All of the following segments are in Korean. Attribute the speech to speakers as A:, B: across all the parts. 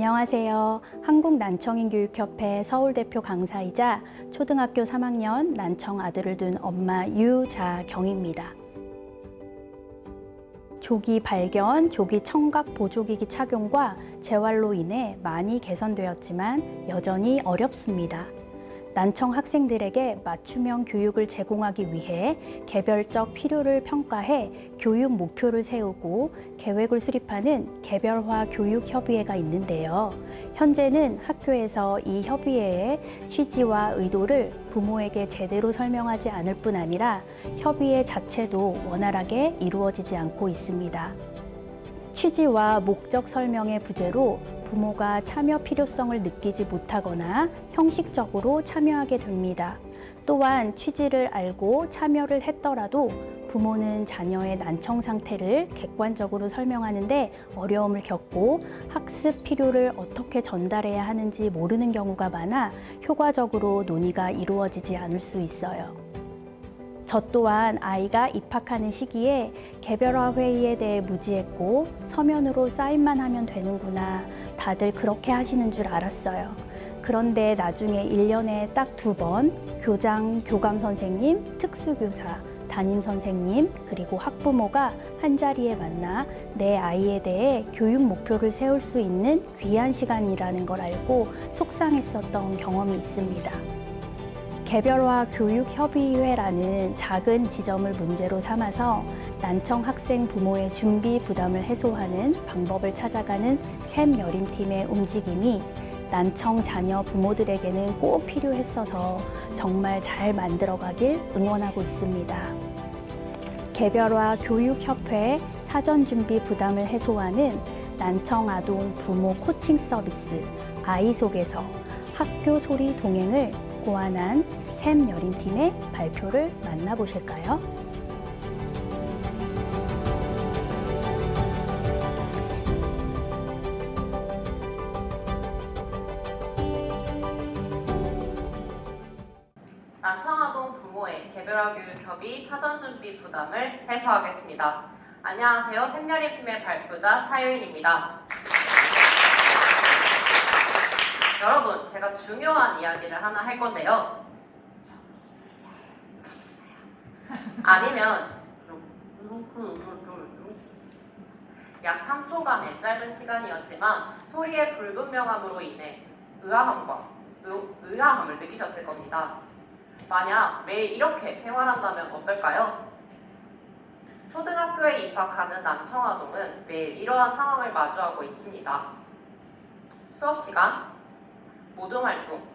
A: 안녕하세요. 한국난청인교육협회 서울대표 강사이자 초등학교 3학년 난청 아들을 둔 엄마 유자경입니다. 조기 발견, 조기 청각 보조기기 착용과 재활로 인해 많이 개선되었지만 여전히 어렵습니다. 난청 학생들에게 맞춤형 교육을 제공하기 위해 개별적 필요를 평가해 교육 목표를 세우고 계획을 수립하는 개별화 교육 협의회가 있는데요. 현재는 학교에서 이 협의회의 취지와 의도를 부모에게 제대로 설명하지 않을 뿐 아니라 협의회 자체도 원활하게 이루어지지 않고 있습니다. 취지와 목적 설명의 부재로 부모가 참여 필요성을 느끼지 못하거나 형식적으로 참여하게 됩니다. 또한 취지를 알고 참여를 했더라도 부모는 자녀의 난청 상태를 객관적으로 설명하는데 어려움을 겪고 학습 필요를 어떻게 전달해야 하는지 모르는 경우가 많아 효과적으로 논의가 이루어지지 않을 수 있어요. 저 또한 아이가 입학하는 시기에 개별화 회의에 대해 무지했고 서면으로 사인만 하면 되는구나. 다들 그렇게 하시는 줄 알았어요. 그런데 나중에 일년에 딱 두 번 교장, 교감 선생님, 특수교사, 담임 선생님, 그리고 학부모가 한 자리에 만나 내 아이에 대해 교육 목표를 세울 수 있는 귀한 시간이라는 걸 알고 속상했었던 경험이 있습니다. 개별화 교육협의회라는 작은 지점을 문제로 삼아서 난청 학생 부모의 준비 부담을 해소하는 방법을 찾아가는 샘 여림팀의 움직임이 난청 자녀 부모들에게는 꼭 필요했어서 정말 잘 만들어가길 응원하고 있습니다. 개별화 교육협회 사전 준비 부담을 해소하는 난청 아동 부모 코칭 서비스 아이 속에서 학교 소리 동행을 고안한 샘 여림팀의 발표를 만나보실까요?
B: 난청아동 부모의 개별화 교육 협의 사전 준비 부담을 해소하겠습니다. 안녕하세요. 샘여림 팀의 발표자 차유인입니다. 여러분, 제가 중요한 이야기를 하나 할 건데요. 아니면 약 3초간의 짧은 시간이었지만 소리의 불분명함으로 인해 의아함과 의, 의아함을 느끼셨을 겁니다. 만약 매일 이렇게 생활한다면 어떨까요? 초등학교에 입학하는 난청아동은 매일 이러한 상황을 마주하고 있습니다. 수업 시간, 모둠 활동,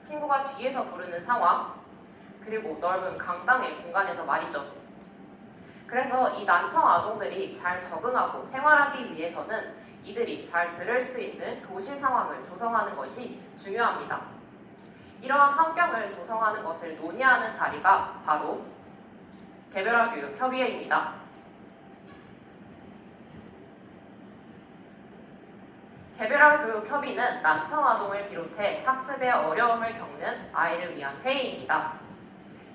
B: 친구가 뒤에서 부르는 상황, 그리고 넓은 강당의 공간에서 말이죠. 그래서 이 난청 아동들이 잘 적응하고 생활하기 위해서는 이들이 잘 들을 수 있는 교실 상황을 조성하는 것이 중요합니다. 이러한 환경을 조성하는 것을 논의하는 자리가 바로 개별화 교육 협의회입니다. 개별화 교육 협의는 난청 아동을 비롯해 학습에 어려움을 겪는 아이를 위한 회의입니다.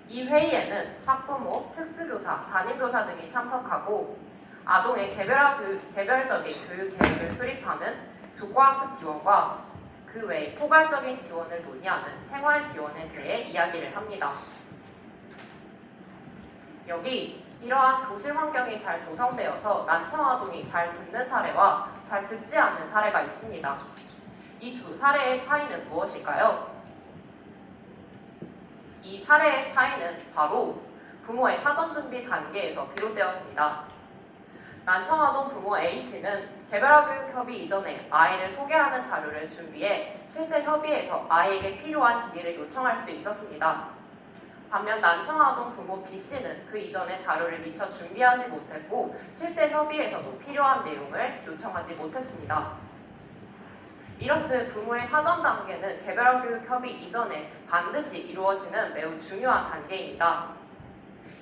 B: 이 회의에는 학부모, 특수교사, 담임교사 등이 참석하고 아동의 개별화 교육, 개별적인 교육 계획을 수립하는 교과학습 지원과 그외 포괄적인 지원을 논의하는 생활 지원에 대해 이야기를 합니다. 여기 이러한 교실 환경이 잘 조성되어서 난청 아동이 잘 듣는 사례와 잘 듣지 않는 사례가 있습니다. 이 두 사례의 차이는 무엇일까요? 이 사례의 차이는 바로 부모의 사전 준비 단계에서 비롯되었습니다. 난청아동 부모 A씨는 개별화 교육 협의 이전에 아이를 소개하는 자료를 준비해 실제 협의에서 아이에게 필요한 기기를 요청할 수 있었습니다. 반면 난청아동 부모 B씨는 그 이전에 자료를 미처 준비하지 못했고 실제 협의에서도 필요한 내용을 요청하지 못했습니다. 이렇듯 부모의 사전 단계는 개별화 교육 협의 이전에 반드시 이루어지는 매우 중요한 단계입니다.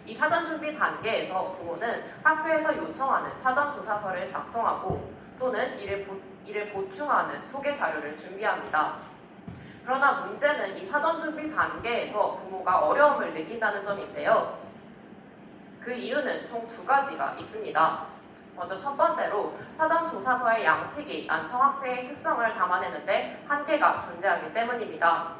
B: 이 사전 준비 단계에서 부모는 학교에서 요청하는 사전 조사서를 작성하고 또는 이를, 보, 이를 보충하는 소개 자료를 준비합니다. 그러나 문제는 이 사전 준비 단계에서 부모가 어려움을 느낀다는 점인데요. 그 이유는 총 두 가지가 있습니다. 먼저 첫 번째로 사전 조사서의 양식이 난청 학생의 특성을 담아내는데 한계가 존재하기 때문입니다.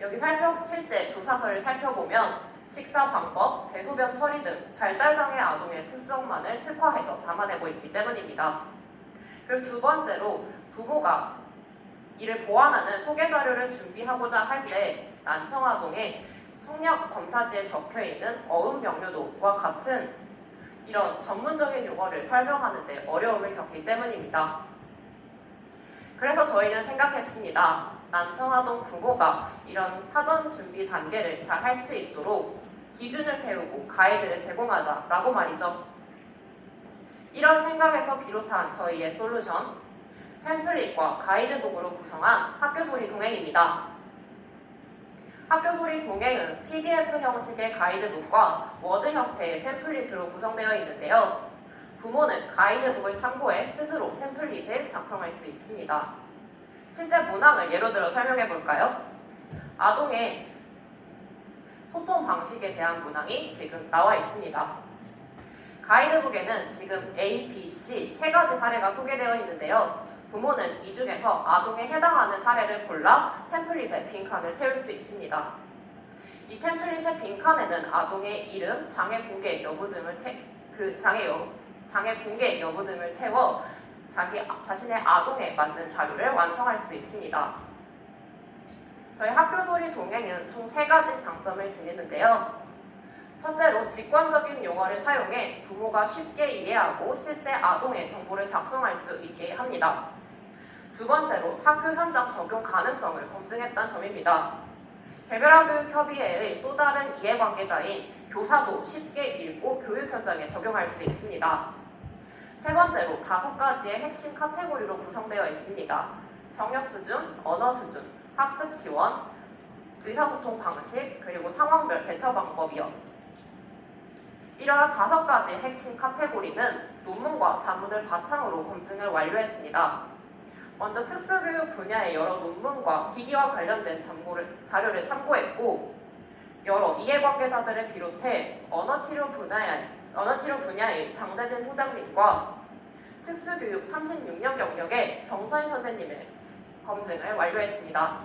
B: 여기 살펴 실제 조사서를 살펴보면 식사 방법, 대소변 처리 등 발달 장애 아동의 특성만을 특화해서 담아내고 있기 때문입니다. 그리고 두 번째로 부모가 이를 보완하는 소개 자료를 준비하고자 할 때 난청 아동의 청력 검사지에 적혀 있는 어음 명료도와 같은 이런 전문적인 용어를 설명하는데 어려움을 겪기 때문입니다. 그래서 저희는 생각했습니다. 난청아동 부모가 이런 사전 준비 단계를 잘 할 수 있도록 기준을 세우고 가이드를 제공하자라고 말이죠. 이런 생각에서 비롯한 저희의 솔루션, 템플릿과 가이드북으로 구성한 학교소리 동행입니다. 학교소리 동행은 PDF 형식의 가이드북과 워드 형태의 템플릿으로 구성되어 있는데요. 부모는 가이드북을 참고해 스스로 템플릿을 작성할 수 있습니다. 실제 문항을 예로 들어 설명해 볼까요? 아동의 소통 방식에 대한 문항이 지금 나와 있습니다. 가이드북에는 지금 A, B, C 세 가지 사례가 소개되어 있는데요. 부모는 이 중에서 아동에 해당하는 사례를 골라 템플릿에 빈칸을 채울 수 있습니다. 이 템플릿의 빈칸에는 아동의 이름, 장애 공개 여부 등을 채, 그 장애 여, 장애 공개 여부 등을 채워 자기 자신의 아동에 맞는 자료를 완성할 수 있습니다. 저희 학교 소리 동행은 총 세 가지 장점을 지니는데요. 첫째로 직관적인 용어를 사용해 부모가 쉽게 이해하고 실제 아동의 정보를 작성할 수 있게 합니다. 두 번째로 학교 현장 적용 가능성을 검증했다는 점입니다. 개별화교육 협의회의 또 다른 이해관계자인 교사도 쉽게 읽고 교육 현장에 적용할 수 있습니다. 세 번째로 다섯 가지의 핵심 카테고리로 구성되어 있습니다. 정력 수준, 언어 수준, 학습 지원, 의사소통 방식, 그리고 상황별 대처 방법이요. 이러한 다섯 가지 핵심 카테고리는 논문과 자문을 바탕으로 검증을 완료했습니다. 먼저 특수교육 분야의 여러 논문과 기기와 관련된 참고를, 자료를 참고했고 여러 이해관계자들을 비롯해 언어치료 분야의, 언어치료 분야의 장대진 소장님과 특수교육 36년 경력의 정서인 선생님의 검증을 완료했습니다.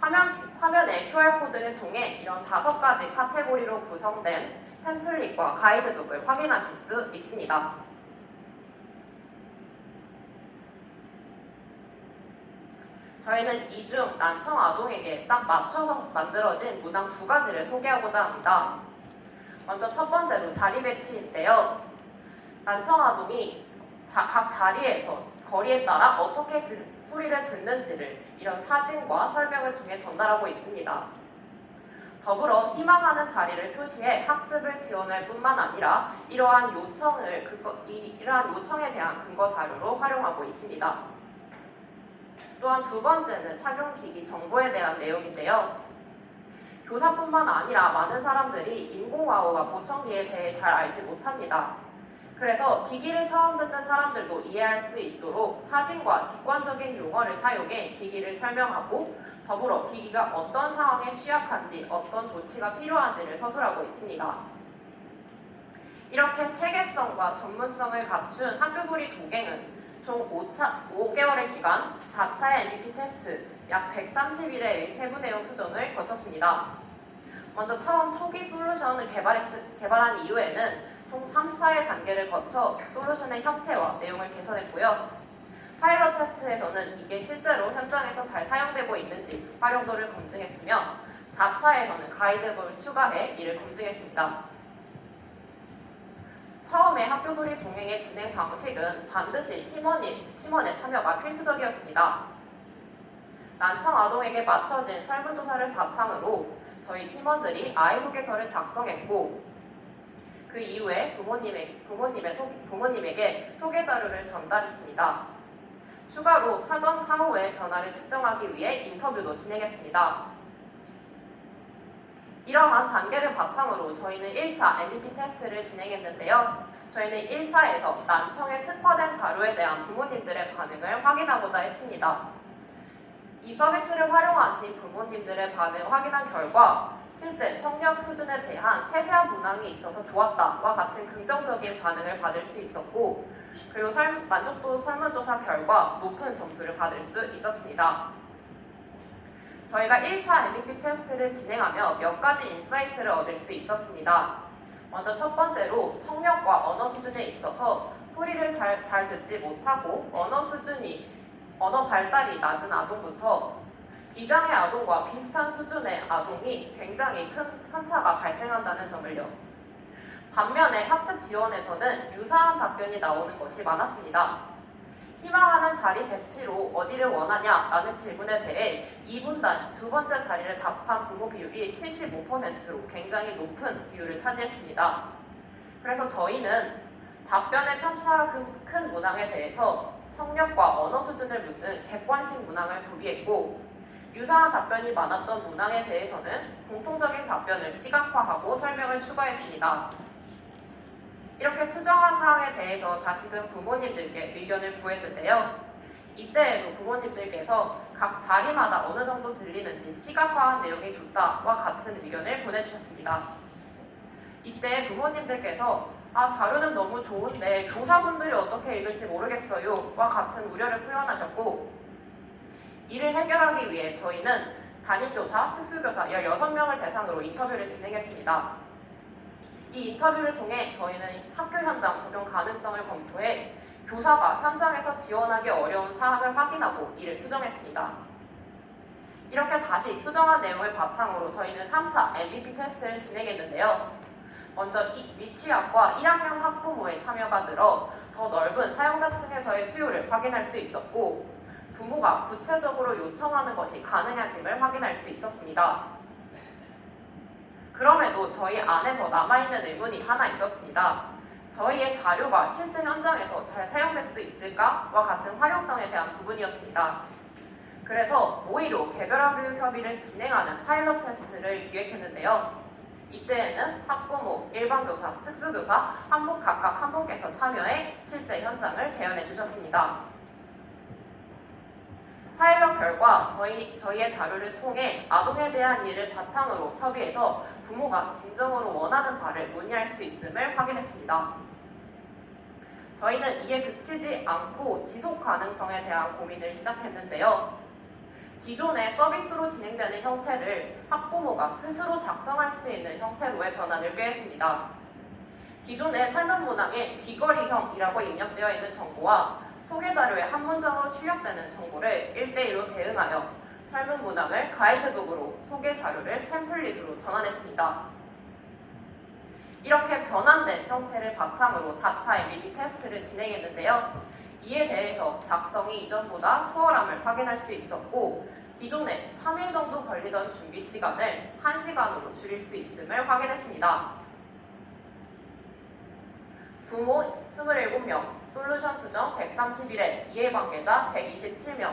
B: 화면, 화면에 QR코드를 통해 이런 다섯 가지 카테고리로 구성된 템플릿과 가이드북을 확인하실 수 있습니다. 저희는 이중 난청 아동에게 딱 맞춰서 만들어진 문항 두 가지를 소개하고자 합니다. 먼저 첫 번째로 자리 배치인데요. 난청 아동이 자- 각 자리에서 거리에 따라 어떻게 들- 소리를 듣는지를 이런 사진과 설명을 통해 전달하고 있습니다. 더불어 희망하는 자리를 표시해 학습을 지원할 뿐만 아니라 이러한 요청을 근거, 이, 이러한 요청에 대한 근거 자료로 활용하고 있습니다. 또한 두 번째는 착용기기 정보에 대한 내용인데요. 교사뿐만 아니라 많은 사람들이 인공와우와 보청기에 대해 잘 알지 못합니다. 그래서 기기를 처음 듣는 사람들도 이해할 수 있도록 사진과 직관적인 용어를 사용해 기기를 설명하고 더불어 기기가 어떤 상황에 취약한지 어떤 조치가 필요한지를 서술하고 있습니다. 이렇게 체계성과 전문성을 갖춘 학교소리 도갱은 총 5차, 5개월의 기간 4차의 NDP 테스트 약 130일의 세부 내용 수정을 거쳤습니다. 먼저 처음 초기 솔루션을 개발했, 개발한 이후에는 총 3차의 단계를 거쳐 솔루션의 형태와 내용을 개선했고요. 파일럿 테스트에서는 이게 실제로 현장에서 잘 사용되고 있는지 활용도를 검증했으며 4차에서는 가이드북을 추가해 이를 검증했습니다. 처음에 학교 소리 동행의 진행 방식은 반드시 팀원인, 팀원의 참여가 필수적이었습니다. 난청 아동에게 맞춰진 설문조사를 바탕으로 저희 팀원들이 아이 소개서를 작성했고 그 이후에 부모님의, 부모님의 소, 부모님에게 소개 자료를 전달했습니다. 추가로 사전 사후의 변화를 측정하기 위해 인터뷰도 진행했습니다. 이러한 단계를 바탕으로 저희는 1차 MVP 테스트를 진행했는데요. 저희는 1차에서 난청에 특화된 자료에 대한 부모님들의 반응을 확인하고자 했습니다. 이 서비스를 활용하신 부모님들의 반응을 확인한 결과 실제 청력 수준에 대한 세세한 문항이 있어서 좋았다와 같은 긍정적인 반응을 받을 수 있었고 그리고 설- 만족도 설문조사 결과 높은 점수를 받을 수 있었습니다. 저희가 1차 MVP 테스트를 진행하며 몇 가지 인사이트를 얻을 수 있었습니다. 먼저 첫 번째로 청력과 언어 수준에 있어서 소리를 잘, 잘 듣지 못하고 언어 수준이 언어 발달이 낮은 아동부터 비장의 아동과 비슷한 수준의 아동이 굉장히 큰 편차가 발생한다는 점을요. 반면에 학습 지원에서는 유사한 답변이 나오는 것이 많았습니다. 희망하는 자리 배치로 어디를 원하냐라는 질문에 대해 2분단 두 번째 자리를 답한 부모 비율이 75%로 굉장히 높은 비율을 차지했습니다. 그래서 저희는 답변의 편차가 큰- 큰 문항에 대해서 청력과 언어 수준을 묻는 객관식 문항을 구비했고 유사한 답변이 많았던 문항에 대해서는 공통적인 답변을 시각화하고 설명을 추가했습니다. 이렇게 수정한 사항에 대해서 다시금 부모님들께 의견을 구했는데요. 이때에도 부모님들께서 각 자리마다 어느 정도 들리는지 시각화한 내용이 좋다와 같은 의견을 보내주셨습니다. 이때 부모님들께서 아 자료는 너무 좋은데 교사분들이 어떻게 읽을지 모르겠어요와 같은 우려를 표현하셨고 이를 해결하기 위해 저희는 담임교사, 특수교사 16명을 대상으로 인터뷰를 진행했습니다. 이 인터뷰를 통해 저희는 학교 현장 적용 가능성을 검토해 교사가 현장에서 지원하기 어려운 사항을 확인하고 이를 수정했습니다. 이렇게 다시 수정한 내용을 바탕으로 저희는 3차 MVP 테스트를 진행했는데요. 먼저 이 미취학과 1학년 학부모의 참여가 늘어 더 넓은 사용자층에서의 수요를 확인할 수 있었고 부모가 구체적으로 요청하는 것이 가능한지를 확인할 수 있었습니다. 그럼에도 저희 안에서 남아있는 의문이 하나 있었습니다. 저희의 자료가 실제 현장에서 잘 사용될 수 있을까와 같은 활용성에 대한 부분이었습니다. 그래서 모의로 개별화 교육 협의를 진행하는 파일럿 테스트를 기획했는데요. 이때에는 학부모, 일반교사, 특수교사 한 분 각각 한 분께서 참여해 실제 현장을 재현해 주셨습니다. 파일럿 결과 저희, 저희의 자료를 통해 아동에 대한 이해를 바탕으로 협의해서 부모가 진정으로 원하는 바를 문의할 수 있음을 확인했습니다. 저희는 이에 그치지 않고 지속 가능성에 대한 고민을 시작했는데요. 기존의 서비스로 진행되는 형태를 학부모가 스스로 작성할 수 있는 형태로의 변환을 꾀했습니다. 기존의 설문 문항에 귀걸이형이라고 입력되어 있는 정보와 소개 자료에 한 문장으로 출력되는 정보를 1대1로 대응하여 설문 문항을 가이드북으로 소개 자료를 템플릿으로 전환했습니다. 이렇게 변환된 형태를 바탕으로 4차 MVP 테스트를 진행했는데요. 이에 대해서 작성이 이전보다 수월함을 확인할 수 있었고 기존에 3일 정도 걸리던 준비 시간을 1시간으로 줄일 수 있음을 확인했습니다. 부모 27명, 솔루션 수정 131회, 이해관계자 127명.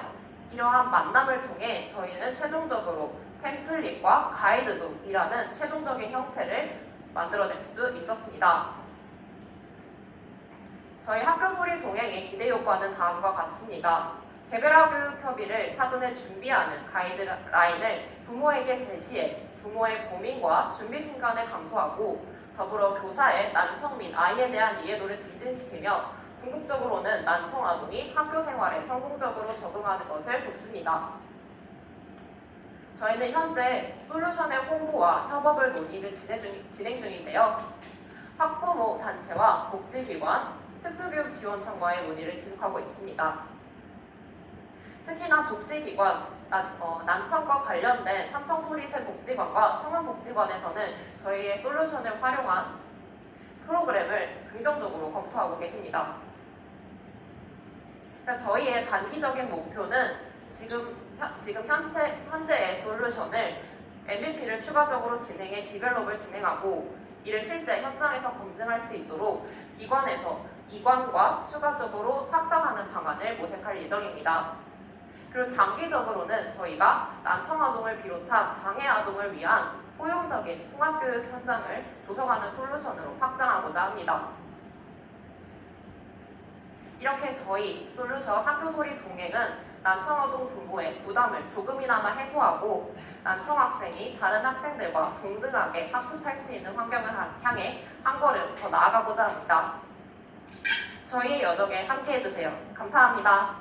B: 이러한 만남을 통해 저희는 최종적으로 템플릿과 가이드북이라는 최종적인 형태를 만들어낼 수 있었습니다. 저희 학교 소리 동행의 기대 효과는 다음과 같습니다. 개별화 교육 협의를 사전에 준비하는 가이드라인을 부모에게 제시해 부모의 고민과 준비 시간을 감소하고 더불어 교사의 난청 및 아이에 대한 이해도를 증진시키며 궁극적으로는 난청 아동이 학교 생활에 성공적으로 적응하는 것을 돕습니다. 저희는 현재 솔루션의 홍보와 협업을 논의를 진행, 중, 진행 중인데요. 학부모 단체와 복지기관, 특수교육 지원청과의 논의를 지속하고 있습니다. 특히나 복지기관, 난, 어, 난청과 관련된 삼성소리새 복지관과 청원복지관에서는 저희의 솔루션을 활용한 프로그램을 긍정적으로 검토하고 계십니다. 그래서 저희의 단기적인 목표는 지금, 현- 지금 현재, 현재의 솔루션을 MVP를 추가적으로 진행해 디벨롭을 진행하고 이를 실제 현장에서 검증할 수 있도록 기관에서 이관과 추가적으로 확산하는 방안을 모색할 예정입니다. 그리고 장기적으로는 저희가 난청 아동을 비롯한 장애 아동을 위한 포용적인 통합교육 현장을 조성하는 솔루션으로 확장하고자 합니다. 이렇게 저희 솔루션 학교 소리 동행은 난청아동 부모의 부담을 조금이나마 해소하고 난청 학생이 다른 학생들과 동등하게 학습할 수 있는 환경을 하- 향해 한 걸음 더 나아가고자 합니다. 저희의 여정에 함께해 주세요. 감사합니다.